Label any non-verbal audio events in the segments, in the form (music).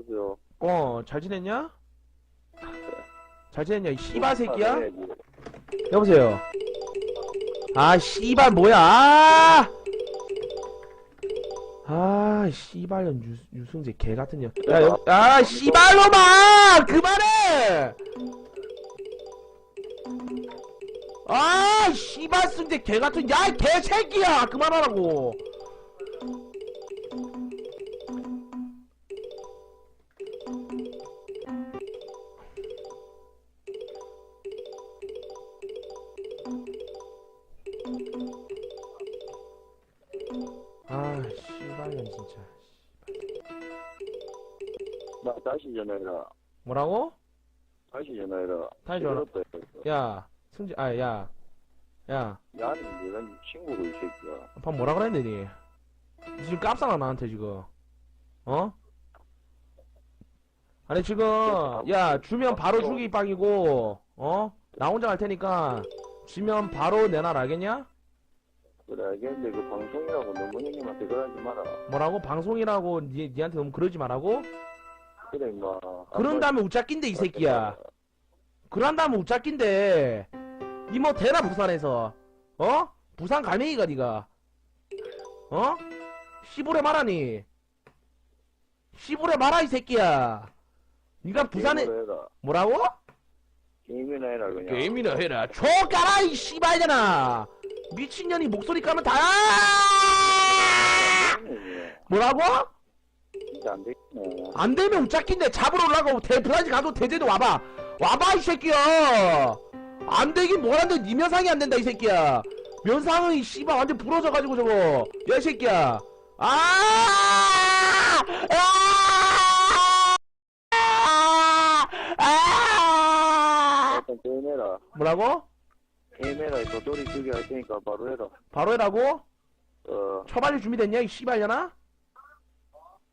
여보세요. 어, 잘 지냈냐? 잘 지냈냐, 이 새끼야? 아, 네, 네. 여보세요. 아, 씨발 뭐야? 아! 아, 씨발년 유, 유승재 개 같은 년. 야, 여, 아, 씨발놈아! 그만해! 아, 씨발 승재 개 같은, 야, 이 개새끼야! 그만하라고! 아, 씨발년 진짜. 나 다시 전화해라. 뭐라고? 다시 전화해라. 다시 전화. 야, 승재, 아, 야. 야, 야는 내가 네 친구고, 이 새끼야. 방 뭐라 그랬는데, 니? 니 지금 깝상아, 나한테 지금. 어? 아니, 지금, 야, 주면 바로 주기 빵이고, 어? 나 혼자 갈 테니까, 지면 바로 내놔라, 알겠냐? 그래, 알겠는데 그 방송이라고 너무 형님한테 그러지 마라. 뭐라고? 방송이라고 니, 니한테 너무 그러지 말라고? 그래, 임마. 그런 다음에 우짜낀데, 이 새끼야. 그런 다음에 우짜낀데, 니뭐 되나, 부산에서? 어? 부산 갈매기가, 니가. 어? 시부레 말하니? 시부레 말아, 이 새끼야. 니가 부산에, 게임을 해라. 뭐라고? 게임이나 해라, 그냥. 게임이나 해라. 족가라, 이 씨발잖아. 미친년이 목소리 까면 다, 뭐라고? 진짜 안 되겠네. 안 되면 우짜낀데 잡으러 올라가고 대, 브라질 가도 대대도 와봐. 와봐, 이 새끼야. 안 되긴 뭐란데, 니 면상이 안 된다, 이 새끼야. 면상은, 이 씨발, 완전 부러져가지고 저거. 야, 이 새끼야. 아! 아! 아! 일단 게임 해라. 뭐라고? 게임해라. 도토리 두개 할 테니까 바로 해라. 바로 해라고? 어. 처발이 준비됐냐, 이 씨발년아?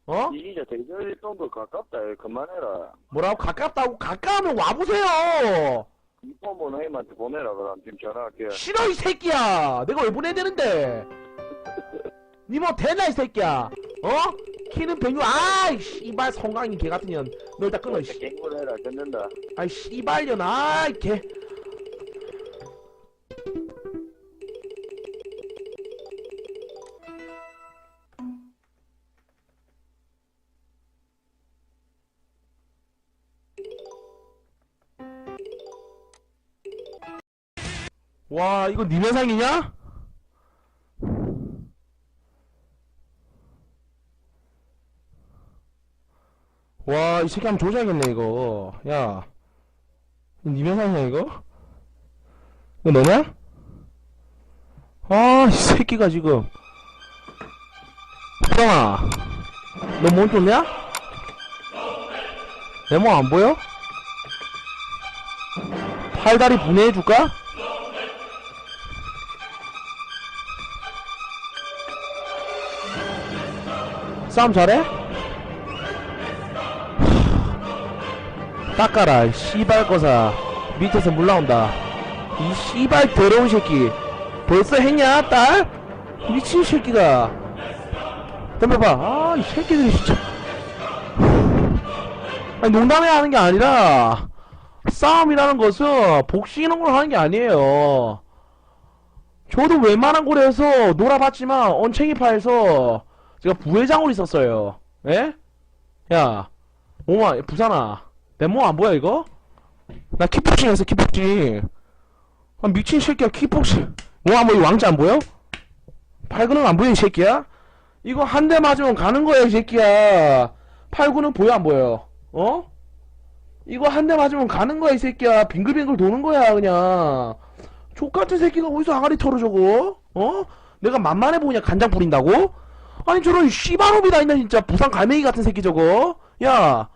어? 이 진짜 대결 정도 가깝다. 이 그만해라. 뭐라고? 가깝다고? 가까우면 와보세요! 이번 번호 형님한테 보내라, 그럼. 지금 전화할게. 싫어 이 새끼야 내가 왜 보내야 되는데 (laughs) 니 뭐 되나 이 새끼야 어? 키는 106 아이 씨발 성광이 개 같은 년 너 일단 끊어 씨. 게임을 해라. 듣는다. 아이 씨발년 아이 개 와 이거 니 면상이냐? 와, 이 새끼 한번 조져야겠네, 이거. 야. 이거 니 면상이야, 이거? 이거 너냐? 아, 이 새끼가 지금. 형아. 너몸 좋냐? 내 몸 안 보여? 팔다리 분해해줄까? 싸움 잘해? 닦아라 이 씨발 거사. 밑에서 물 나온다. 이 씨발 더러운 새끼. 벌써 했냐 딸? 미친 새끼가. 덤벼봐. 아이 새끼들이 진짜. 아니 농담해 하는 게 아니라 싸움이라는 것은 복싱이런 걸 하는 게 아니에요. 저도 웬만한 곳에서 놀아봤지만 언챙이파에서 제가 부회장으로 있었어요 예? 야 오마 부산아 내 몸 안 보여 이거? 나 킥복싱 했어 킥복싱 아 미친 새끼야 킥복싱 뭐야 뭐 이 왕자 안 보여? 팔근은 안 보여 이 새끼야? 이거 한 대 맞으면 가는 거야 이 새끼야 팔근은 보여 안 보여? 어? 이거 한 대 맞으면 가는 거야 이 새끼야 빙글빙글 도는 거야 그냥 족같은 새끼가 어디서 아가리 털어 저거? 어? 내가 만만해 보이냐 간장 뿌린다고? 아니 저런 씨바놈이 다 있네 진짜. 부산 갈매기 같은 새끼 저거. 야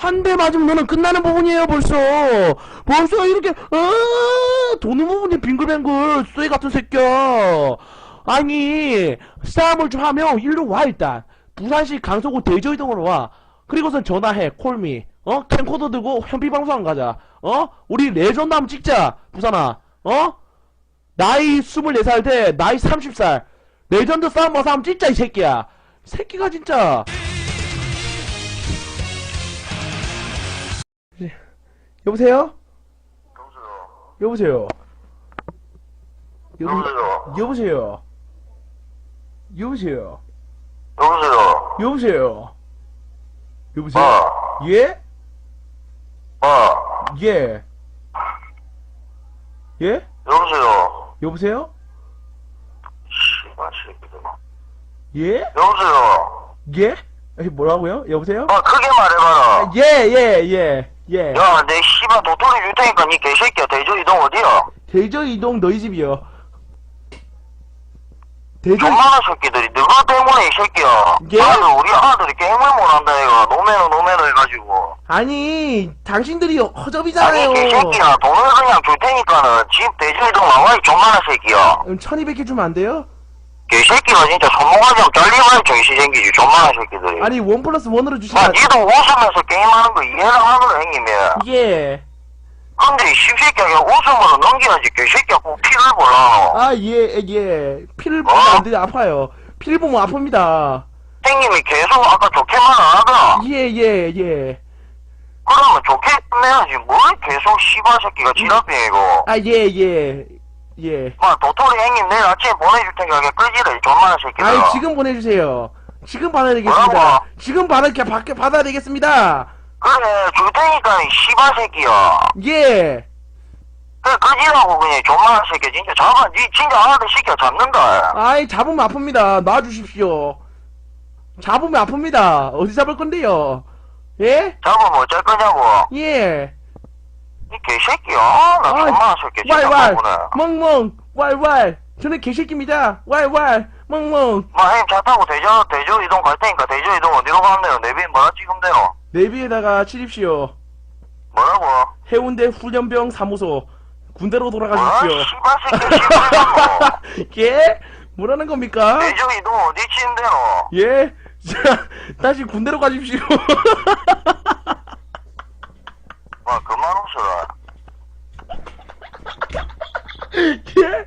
한 대 맞으면 너는 끝나는 부분이에요 벌써. 벌써 이렇게 어? 도는 부분이 빙글빙글 쇠 같은 새끼야. 아니 싸움을 좀 하면 일로 와 일단. 부산시 강서구 대저이동으로 와. 그리고선 전화해 콜미 어? 캠코더 들고 현피방송 가자. 어? 우리 레전드 한번 찍자 부산아. 어? 나이 24살 대 나이 30살 레전드 싸움 와서 한번 찍자 이 새끼야 새끼가 진짜 여보세요? 여보세요. 여보세요? 여보, 여보세요. 여보세요? 여보세요? 여보세요. 여보세요? 여보세요? 어, 예? 어, 예? 예? 여보세요. 여보세요? 씨발 새끼들. 예? 여보세요. 예? 뭐라고요? 여보세요? 어, 크게 말해봐라. 예, 예, 예, 예. 야, 내 씨발 도토리 줄 테니까 니 개새끼야. 대저 이동 어디야? 대저 이동 너희 집이요. 대저, 존만한 새끼들이 너가 때문에 이 새끼야. 예? 아들, 우리 아들이 게임을 못한다 얘가. 노매너 노매너 해가지고. 아니, 당신들이 아니 허접이잖아요. 개새끼야. 돈을 그냥 줄 테니까는 집 대저 이동 나와 이 존만한 새끼야. 그럼 1200개 주면 안 돼요? 개새끼가 진짜 손모가지랑 잘리면 정신 생기지. 존만한 새끼들이. 아니, 원 플러스 원으로 주시면 아, 안 니도 웃으면서 게임하는 거 이해를 하노라, 형님이. 예. 근데 이 씹새끼야, 그냥 웃음으로 넘겨야지. 개새끼야, 꼭 피를 보라. 아, 예, 예. 피를 어? 보면 안 돼, 아파요. 피를 보면 아픕니다. 형님이 계속 아까 좋게만 안 하더라. 예, 예, 예. 그러면 좋게 끝내야지. 뭘 계속 씨발 새끼가 지랄병이고. 아, 예, 예. 예. 마, 도토리 형님 내일 아침에 보내줄 테니까 그냥 이 존만한 새끼들. 아이, 지금 보내주세요. 지금 받아야 되겠습니다. 뭐라고? 지금 받아, 받, 받아야 되겠습니다. 그래, 줄 테니까, 이 씨발 새끼야. 예. 그래, 끄지라고 그냥 이 존만한 새끼. 진짜 잡아, 니 진짜 아들 시켜 잡는다. 아이, 잡으면 아픕니다. 놔주십시오. 잡으면 아픕니다. 어디 잡을 건데요? 예? 잡으면 어쩔 거냐고. 예. 이 개새끼야. 아, 나 아이, 존만한 새끼 왈왈. 멍멍, 왈왈. 저는 개새끼입니다. 왈왈, 멍멍. 마, 형님 차 타고 대저, 대저 이동 갈 테니까 대저 이동 어디로 가면 돼요? 내비 뭐라 찍으면 돼요? 내비에다가 치십시오. 뭐라고? 해운대 훈련병 사무소. 군대로? 돌아가십시오. 씨발 새끼 씨발 놈. (laughs) 예? 뭐라는 겁니까? 대저 이동 어디 치는데요? 예? (laughs) 자, 다시 군대로 가십시오. (laughs) 마, 그만 웃어라. 예?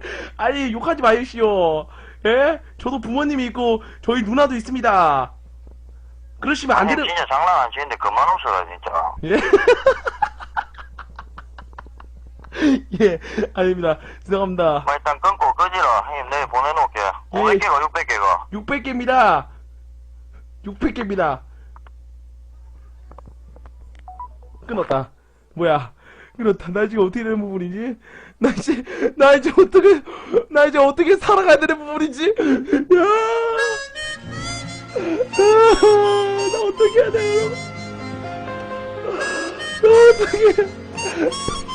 아니, 욕하지 마십시오. 예? 저도 부모님이 있고, 저희 누나도 있습니다. 그러시면 안 되는, 진짜 장난 안 치는데 그만 웃어라 진짜. 예? (laughs) 예, 아닙니다. 죄송합니다. 마, 일단 끊고 끄지라. 형님 내일 보내놓을게. 예. 500개가 600개가. 600개입니다. 600개입니다. 끊었다. 뭐야. 끊었다. 나 지금 어떻게 되는 부분이지? 나 이제, 나 이제 어떻게, 나 이제 어떻게 살아가야 되는 부분이지? 야! 아, 나 어떻게 해야 돼요? 나 어떻게.